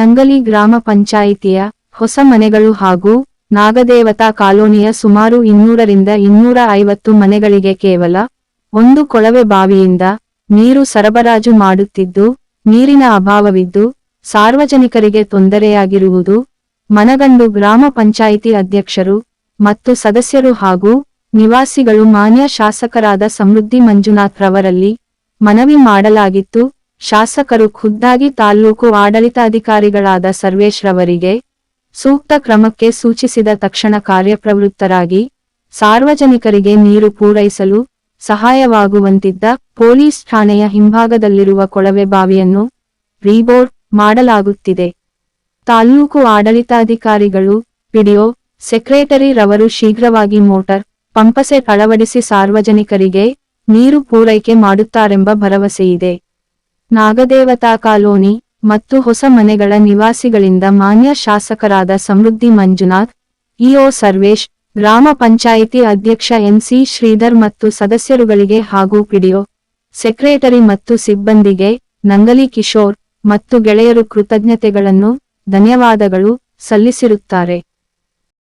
ನಂಗಲಿ ಗ್ರಾಮ ಪಂಚಾಯಿತಿಯ ಹೊಸ ಮನೆಗಳು ಹಾಗೂ ನಾಗದೇವತಾ ಕಾಲೋನಿಯ ಸುಮಾರು ಇನ್ನೂರರಿಂದ ಇನ್ನೂರ ಐವತ್ತು ಮನೆಗಳಿಗೆ ಕೇವಲ ಒಂದು ಕೊಳವೆ ಬಾವಿಯಿಂದ ನೀರು ಸರಬರಾಜು ಮಾಡುತ್ತಿದ್ದು, ನೀರಿನ ಅಭಾವವಿದ್ದು, ಸಾರ್ವಜನಿಕರಿಗೆ ತೊಂದರೆಯಾಗಿರುವುದು ಮನಗಂಡು ಗ್ರಾಮ ಪಂಚಾಯಿತಿ ಅಧ್ಯಕ್ಷರು ಮತ್ತು ಸದಸ್ಯರು ಹಾಗೂ ನಿವಾಸಿಗಳು ಮಾನ್ಯ ಶಾಸಕರಾದ ಸಮೃದ್ಧಿ ಮಂಜುನಾಥ್ ರವರಲ್ಲಿ ಮನವಿ ಮಾಡಲಾಗಿತ್ತು. ಶಾಸಕರು ಖುದ್ದಾಗಿ ತಾಲ್ಲೂಕು ಆಡಳಿತಾಧಿಕಾರಿಗಳಾದ ಸರ್ವೇಶ್ ರವರಿಗೆ ಸೂಕ್ತ ಕ್ರಮಕ್ಕೆ ಸೂಚಿಸಿದ ತಕ್ಷಣ ಕಾರ್ಯಪ್ರವೃತ್ತರಾಗಿ ಸಾರ್ವಜನಿಕರಿಗೆ ನೀರು ಪೂರೈಸಲು ಸಹಾಯವಾಗುವಂತಿದ್ದ ಪೊಲೀಸ್ ಠಾಣೆಯ ಹಿಂಭಾಗದಲ್ಲಿರುವ ಕೊಳವೆ ಬಾವಿಯನ್ನು ರೀಬೋರ್ಡ್ ಮಾಡಲಾಗುತ್ತಿದೆ. ತಾಲ್ಲೂಕು ಆಡಳಿತಾಧಿಕಾರಿಗಳು ಪಿಡಿಒ, ಸೆಕ್ರೆಟರಿ ರವರು ಶೀಘ್ರವಾಗಿ ಮೋಟಾರ್ ಪಂಪಸೆಟ್ ಅಳವಡಿಸಿ ಸಾರ್ವಜನಿಕರಿಗೆ ನೀರು ಪೂರೈಕೆ ಮಾಡುತ್ತಾರೆಂಬ ಭರವಸೆಯಿದೆ. ನಾಗದೇವತಾ ಕಾಲೋನಿ ಮತ್ತು ಹೊಸ ಮನೆಗಳ ನಿವಾಸಿಗಳಿಂದ ಮಾನ್ಯ ಶಾಸಕರಾದ ಸಮೃದ್ಧಿ ಮಂಜುನಾಥ್, ಇಒ ಸರ್ವೇಶ್, ಗ್ರಾಮ ಪಂಚಾಯಿತಿ ಅಧ್ಯಕ್ಷ ಎನ್ಸಿ ಶ್ರೀಧರ್ ಮತ್ತು ಸದಸ್ಯರುಗಳಿಗೆ ಹಾಗೂ ಪಿಡಿಒ ಸೆಕ್ರೆಟರಿ ಮತ್ತು ಸಿಬ್ಬಂದಿಗೆ ನಂಗಲಿ ಕಿಶೋರ್ ಮತ್ತು ಗೆಳೆಯರು ಕೃತಜ್ಞತೆಗಳನ್ನು, ಧನ್ಯವಾದಗಳು ಸಲ್ಲಿಸಿರುತ್ತಾರೆ.